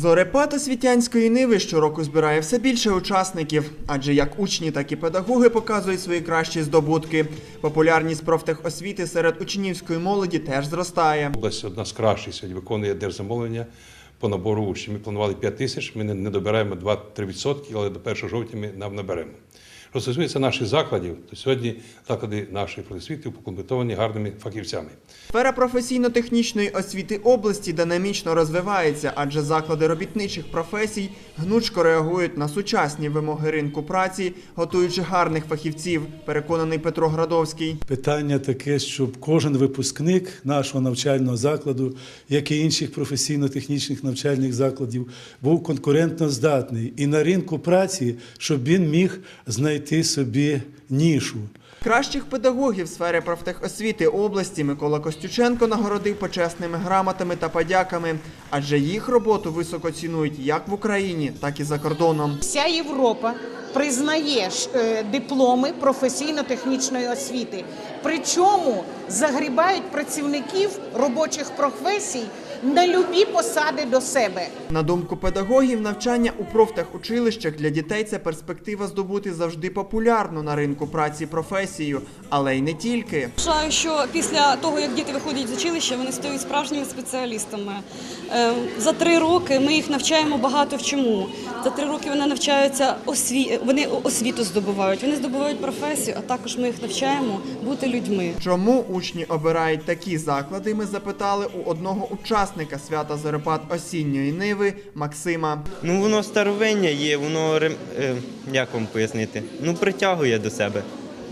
Зорепад освітянської ниви щороку збирає все більше учасників, адже як учні, так і педагоги показують свої кращі здобутки. Популярність профтехосвіти серед учнівської молоді теж зростає. Область одна з кращих сьогодні виконує держзамовлення по набору учнів. Ми планували 5 тисяч, ми не добираємо 2-3%, але до 1 жовтня ми нам наберемо. Що стосується наших закладів, то сьогодні заклади нашої профосвіти укомплектовані гарними фахівцями. Сфера професійно-технічної освіти області динамічно розвивається, адже заклади робітничих професій гнучко реагують на сучасні вимоги ринку праці, готуючи гарних фахівців, переконаний Петро Градовський. Питання таке, щоб кожен випускник нашого навчального закладу, як і інших професійно-технічних навчальних закладів, був конкурентно здатний і на ринку праці, щоб він міг знайти собі нішу. Кращих педагогів сфери профтехосвіти області Микола Костюченко нагородив почесними грамотами та подяками, адже їх роботу високо цінують як в Україні, так і за кордоном. Вся Європа признає е, дипломи професійно-технічної освіти. Причому загрібають працівників робочих професій на любі посади до себе. На думку педагогів, навчання у профтехучилищах для дітей це перспектива здобути завжди популярну на ринку праці професію, але й не тільки. Вважаю, що після того, як діти виходять з училища, вони стають справжніми спеціалістами. Е, За три роки ми їх навчаємо багато в чому. За три роки вони навчаються осві... вони освіту здобувають, вони здобувають професію, а також ми їх навчаємо бути людьми. Чому учні обирають такі заклади? Ми запитали у одного учасника свята Зорепад осінньої ниви Максима. Ну, воно старовиння є, воно е, як вам пояснити? Ну, притягує до себе.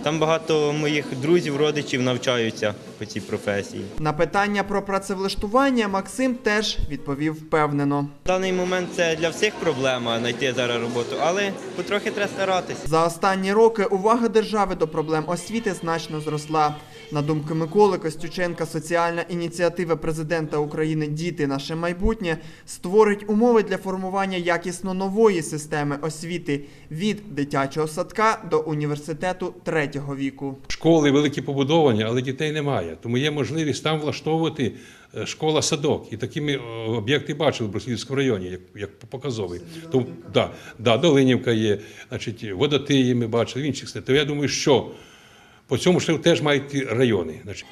Там багато моїх друзів, родичів навчаються по цій професії. На питання про працевлаштування Максим теж відповів впевнено. В даний момент це для всіх проблема знайти зараз роботу, але потрохи треба старатися. За останні роки увага держави до проблем освіти значно зросла. На думку Миколи Костюченка, соціальна ініціатива президента України Діти наше майбутнє створить умови для формування якісно нової системи освіти від дитячого садка до університету третього віку. Школи великі побудовані, але дітей немає. Тому є можливість там влаштовувати е, школа-садок. І такі ми е, об'єкти бачили в Брусилівському районі, як, як показовий. Тому, да, да, Долинівка є, значить, Водотиї ми бачили, в інших. То я думаю, що по цьому шляху теж мають райони. Значить,